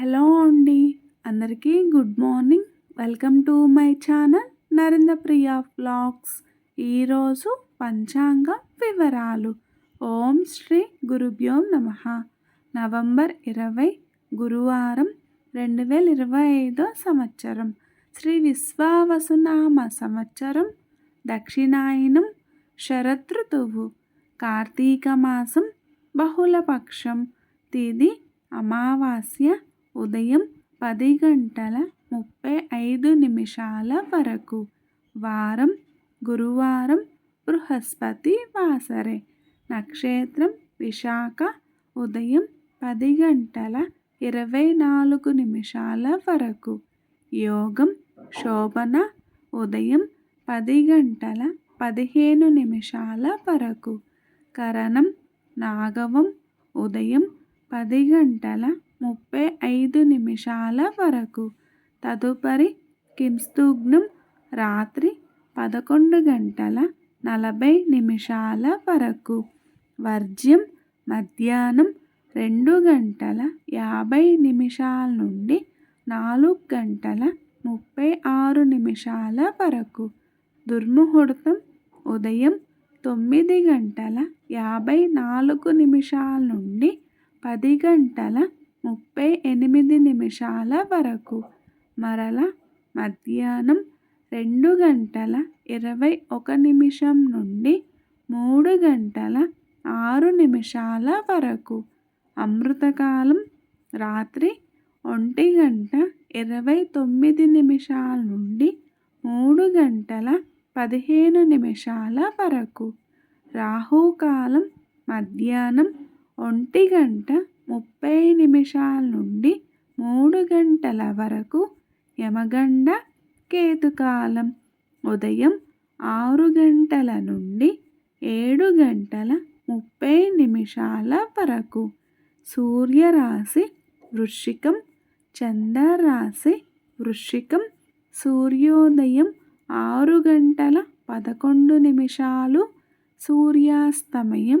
Hello అండి. అందరికీ good morning. Welcome to my channel Narendra Priya vlogs. ఈరోజు పంచాంగ వివరాలు. ఓం శ్రీ గురుభ్యో నమ. నవంబర్ ఇరవై గురువారం రెండు వేల ఇరవై ఐదో సంవత్సరం. శ్రీ విశ్వావసునామ సంవత్సరం. దక్షిణాయనం శరదృతువు కార్తీక మాసం బహుళపక్షం. తిది అమావాస్య ఉదయం పది గంటల ముప్పై ఐదు నిమిషాల వరకు. వారం గురువారం బృహస్పతి వాసరే. నక్షత్రం విశాఖ ఉదయం పది గంటల ఇరవై నాలుగు నిమిషాల వరకు. యోగం శోభన ఉదయం పది గంటల పదిహేను నిమిషాల వరకు. కరణం నాగవం ఉదయం పది గంటల ముప్పై ఐదు నిమిషాల వరకు. తదుపరి కింస్తుగ్నం రాత్రి పదకొండు గంటల నలభై నిమిషాల వరకు. వర్జ్యం మధ్యాహ్నం రెండు గంటల యాభై నిమిషాల నుండి నాలుగు గంటల ముప్పై ఆరు నిమిషాల వరకు. దుర్ముహూర్తం ఉదయం తొమ్మిది గంటల యాభై నాలుగు నిమిషాల నుండి పది గంటల ముప్పై ఎనిమిది నిమిషాల వరకు మరల మధ్యాహ్నం రెండు గంటల ఇరవై ఒక నిమిషం నుండి మూడు గంటల ఆరు నిమిషాల వరకు అమృతకాలం రాత్రి ఒంటి గంట ఇరవై తొమ్మిది నిమిషాల నుండి మూడు గంటల పదిహేను నిమిషాల వరకు రాహుకాలం మధ్యాహ్నం ఒంటి గంట ముప్పై నిమిషాల నుండి మూడు గంటల వరకు యమగండ కేతుకాలం. ఉదయం ఆరు గంటల నుండి ఏడు గంటల ముప్పై నిమిషాల వరకు సూర్యరాశి వృశ్చికం చంద్రరాశి వృశ్చికం. సూర్యోదయం ఆరు గంటల పదకొండు నిమిషాలు సూర్యాస్తమయం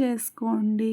చేసుకోండి.